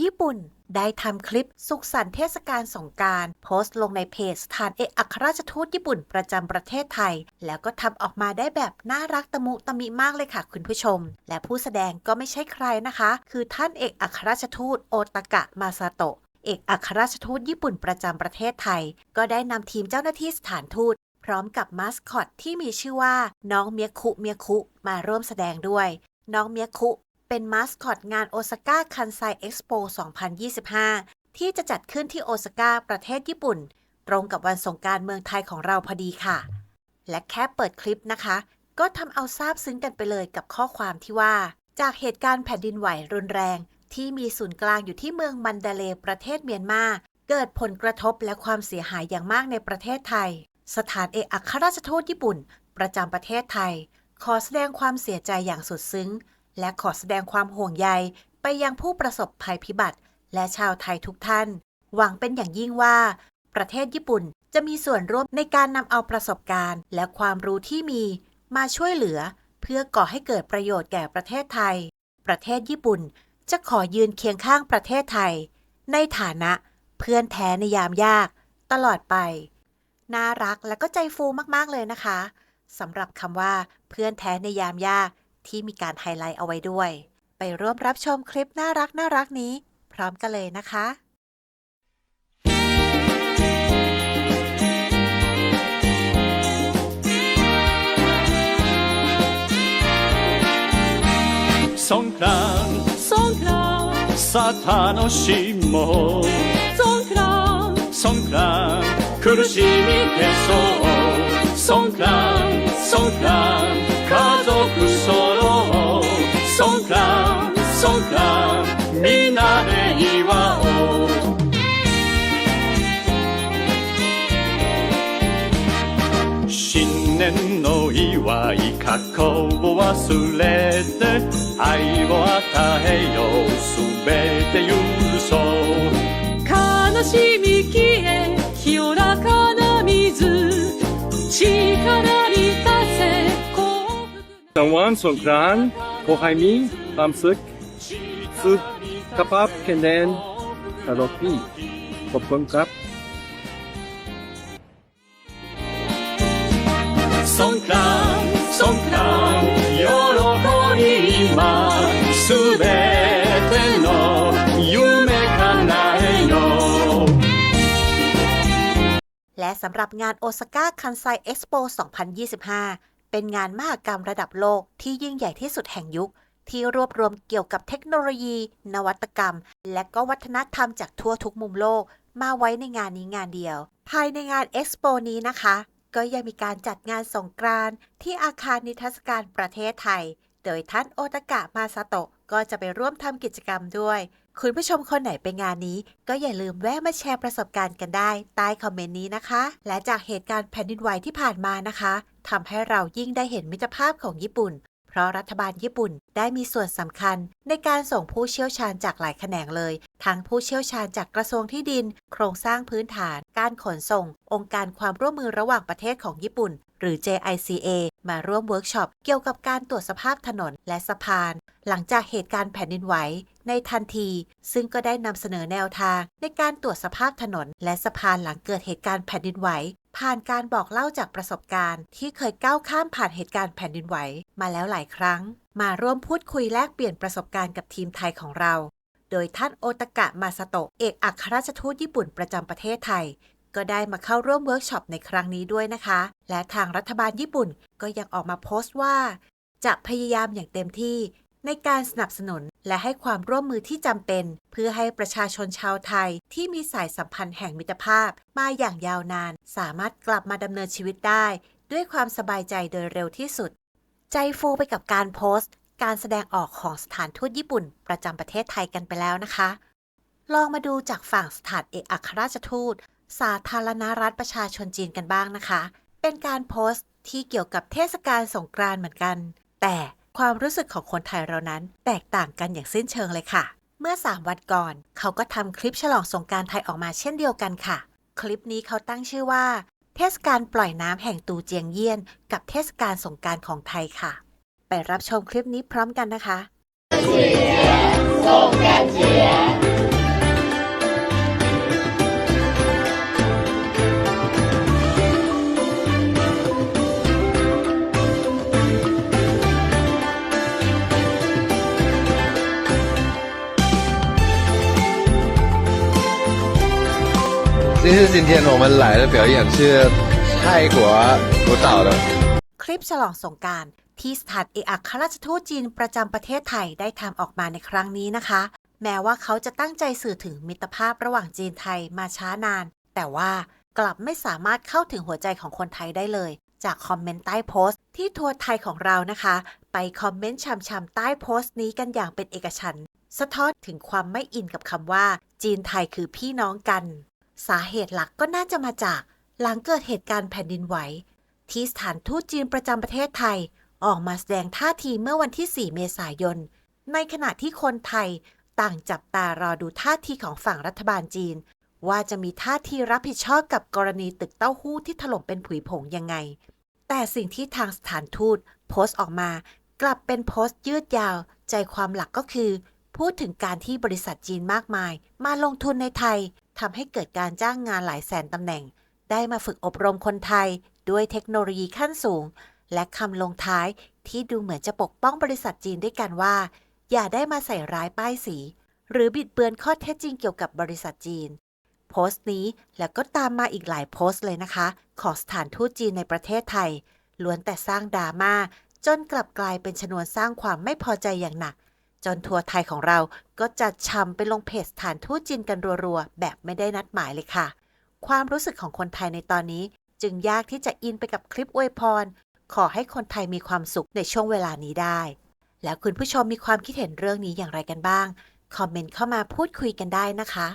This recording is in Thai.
ญี่ปุ่น ได้ทำคลิปสุขสันต์เทศกาลสงการโพสต์ลงในเพจสถานเอกอัครราชทูตญี่ปุ่นประจำประเทศไทย แล้วก็ทำออกมาได้แบบน่ารักตะมุตะมิมากเลยค่ะคุณผู้ชม และผู้แสดงก็ไม่ใช่ใครนะคะ คือท่านเอกอัครราชทูตโอตากะมาซาโตะเอกอัครราชทูตญี่ปุ่นประจำประเทศไทย ก็ได้นำทีมเจ้าหน้าที่สถานทูตพร้อมกับมาสคอตที่มีชื่อว่าน้องเมียคุเมียคุมาร่วมแสดงด้วย น้องเมียคุ เป็นมาสคอตงานโอซาก้าคันไซเอ็กซ์โป 2025 ที่จะจัดขึ้นที่โอซาก้าประเทศญี่ปุ่น ตรงกับวันสงการเมืองไทยของเราพอดีค่ะ และแค่เปิดคลิปนะคะ ก็ทำเอาซาบซึ้งกันไปเลยกับข้อความที่ว่า จากเหตุการณ์แผ่นดินไหวรุนแรง ที่มีศูนย์กลางอยู่ที่เมืองมันดาเลประเทศเมียนมา เกิดผลกระทบและความเสียหายอย่างมากในประเทศไทย สถานเอกอัครราชทูตญี่ปุ่น ประจำประเทศไทย ขอแสดงความเสียใจอย่างสุดซึ้ง และขอแสดงความห่วงใยไปยังผู้ประสบภัยพิบัติ และชาวไทยทุกท่าน หวังเป็นอย่างยิ่งว่า ประเทศญี่ปุ่นจะมีส่วนร่วมในการนำเอาประสบการณ์ และความรู้ที่มี มาช่วยเหลือ เพื่อก่อให้เกิดประโยชน์แก่ประเทศไทย ประเทศญี่ปุ่นจะขอยืนเคียงข้างประเทศไทย ในฐานะเพื่อนแท้ในยามยาก ตลอดไป น่ารักและก็ใจฟูมากๆเลยนะคะสำหรับคำว่าเพื่อนแท้ในยามยาก ที่มีการไฮไลท์เอาไว้ด้วย ไปร่วมรับชมคลิปน่ารักน่ารักนี้ พร้อมกันเลยนะคะ ソンクランソンクランさあ楽しもうソンクランソンクラン苦しみ消そうソンクランソンクラン家族揃おう ソンフランソンランみんなで祝おう。新年の祝い過去を忘れて愛を与えようすべて許そう。悲しみ消え清らかな水力に立せ幸福 So one, so านสงกรานต์ขอให้มีความสุขสุขภาพแข็งแรงตลอดปีขอบคุณครับ ソンクランソンクラン喜び今すべての夢叶えよう และสำหรับงานโอซาก้าคันไซเอ็กซ์โป 2025 เป็นงานมหกรรมระดับโลกที่ยิ่งใหญ่ที่สุดแห่งยุค ที่รวบรวมเกี่ยวกับเทคโนโลยี นวัตกรรม และก็วัฒนธรรมจากทั่วทุกมุมโลก มาไว้ในงานนี้งานเดียว ภายในงานเอ็กซ์โปนี้นะคะ ก็ยังมีการจัดงานสงกรานต์ที่อาคารนิทรรศการประเทศไทย โดยท่านโอตากะมาซาโตะก็จะไปร่วมทำกิจกรรมด้วย คุณผู้ชมคนไหนไปงานนี้ ก็อย่าลืมแวะมาแชร์ประสบการณ์กันได้ ใต้คอมเมนต์นี้นะคะ และจากเหตุการณ์แผ่นดินไหวที่ผ่านมานะคะ ทำให้เรายิ่งได้เห็นมิตรภาพของญี่ปุ่น เพราะรัฐบาลญี่ปุ่นได้มีส่วนสำคัญ ในการส่งผู้เชี่ยวชาญจากหลายแขนงเลย ทั้งผู้เชี่ยวชาญจากกระทรวงที่ดิน โครงสร้างพื้นฐาน การขนส่ง องค์การความร่วมมือระหว่างประเทศของญี่ปุ่น หรือ JICA มาร่วมเวิร์กช็อปเกี่ยวกับการตรวจสภาพถนนและสะพาน หลังจากเหตุการณ์แผ่นดินไหวในทันที ซึ่งก็ได้นำเสนอแนวทางในการตรวจสภาพถนนและสะพานหลังเกิดเหตุการณ์แผ่นดินไหว ผ่านการบอกเล่าจากประสบการณ์ ที่เคยก้าวข้ามผ่านเหตุการณ์แผ่นดินไหวมาแล้วหลายครั้ง มาร่วมพูดคุยแลกเปลี่ยนประสบการณ์กับทีมไทยของเรา โดยท่านโอตากะมาซาโตะเอกอัครราชทูตญี่ปุ่นประจำประเทศไทย ก็ได้มาเข้าร่วมเวิร์กช็อปในครั้งนี้ด้วยนะคะ และทางรัฐบาลญี่ปุ่นก็ยังออกมาโพสต์ว่า จะพยายามอย่างเต็มที่ ในการสนับสนุนและให้ความร่วมมือที่จำเป็น เพื่อให้ประชาชนชาวไทยที่มีสายสัมพันธ์แห่งมิตรภาพ มาอย่างยาวนาน สามารถกลับมาดำเนินชีวิตได้ ด้วยความสบายใจโดยเร็วที่สุด ใจฟูไปกับการโพสต์ การแสดงออกของสถานทูตญี่ปุ่น ประจำประเทศไทยกันไปแล้วนะคะ ลองมาดูจากฝั่งสถานเอกอัครราชทูต สาธารณรัฐประชาชนจีนกันบ้างนะคะ เป็นการโพสต์ที่เกี่ยวกับเทศกาลสงกรานต์เหมือนกัน แต่ ความรู้สึกของคนไทยเรานั้น แตกต่างกันอย่างสิ้นเชิงเลยค่ะ เมื่อ 3 วันก่อน เขาก็ทำคลิปฉลองสงการไทยออกมาเช่นเดียวกันค่ะ คลิปนี้เขาตั้งชื่อว่า เทศกาลปล่อยน้ำแห่งตูเจียงเยี่ยน กับเทศกาลสงการของไทยค่ะ ไปรับชมคลิปนี้พร้อมกันนะคะเสียงสงการเสีย 这是今天我们来的表演是泰国舞蹈的。 คลิปฉลองสงกรารที่สถานเอกอัครราชทูตจีนประจำประเทศไทยได้ทำออกมาในครั้งนี้นะคะ แม้ว่าเขาจะตั้งใจสื่อถึงมิตรภาพระหว่างจีนไทยมาช้านาน แต่ว่ากลับไม่สามารถเข้าถึงหัวใจของคนไทยได้เลย จากคอมเมนต์ใต้โพสต์ที่ทัวร์ไทยของเรานะคะ ไปคอมเมนต์ช่ำๆใต้โพสต์นี้กันอย่างเป็นเอกฉันท์สะท้อนถึงความไม่อินกับคำว่า จีนไทยคือพี่น้องกัน สาเหตุหลักก็น่าจะมาจากหลังเกิดเหตุการณ์แผ่นดินไหว ที่สถานทูตจีนประจำประเทศไทย ออกมาแสดงท่าทีเมื่อวันที่ 4 เมษายน ในขณะที่คนไทยต่างจับตารอดูท่าทีของฝั่งรัฐบาลจีน ว่าจะมีท่าทีรับผิดชอบกับกรณีตึกเต้าหู้ที่ถล่มเป็นผุยผงยังไง แต่สิ่งที่ทางสถานทูตโพสต์ออกมา กลับเป็นโพสต์ยืดยาว ใจความหลักก็คือ พูดถึงการที่บริษัทจีนมากมาย มาลงทุนในไทย ทำให้เกิดการจ้างงานหลายแสนตำแหน่ง ได้มาฝึกอบรมคนไทย ด้วยเทคโนโลยีขั้นสูง และคำลงท้ายที่ดูเหมือนจะปกป้องบริษัทจีนด้วยกันว่า อย่าได้มาใส่ร้ายป้ายสี หรือบิดเบือนข้อเท็จจริงเกี่ยวกับบริษัทจีน โพสต์นี้แล้วก็ตามมาอีกหลายโพสต์เลยนะคะ ของสถานทูตจีนในประเทศไทยล้วนแต่สร้างดราม่าจนกลับกลายเป็นชนวนสร้างความไม่พอใจอย่างหนัก จนทัวร์ไทยของเราก็จัดชำไปลงเพจสถานทูตจีนกันรัวๆ แบบไม่ได้นัดหมายเลยค่ะ ความรู้สึกของคนไทยในตอนนี้ จึงยากที่จะอินไปกับคลิปอวยพร ขอให้คนไทยมีความสุขในช่วงเวลานี้ได้ แล้วคุณผู้ชมมีความคิดเห็นเรื่องนี้อย่างไรกันบ้าง คอมเมนต์เข้ามาพูดคุยกันได้นะคะ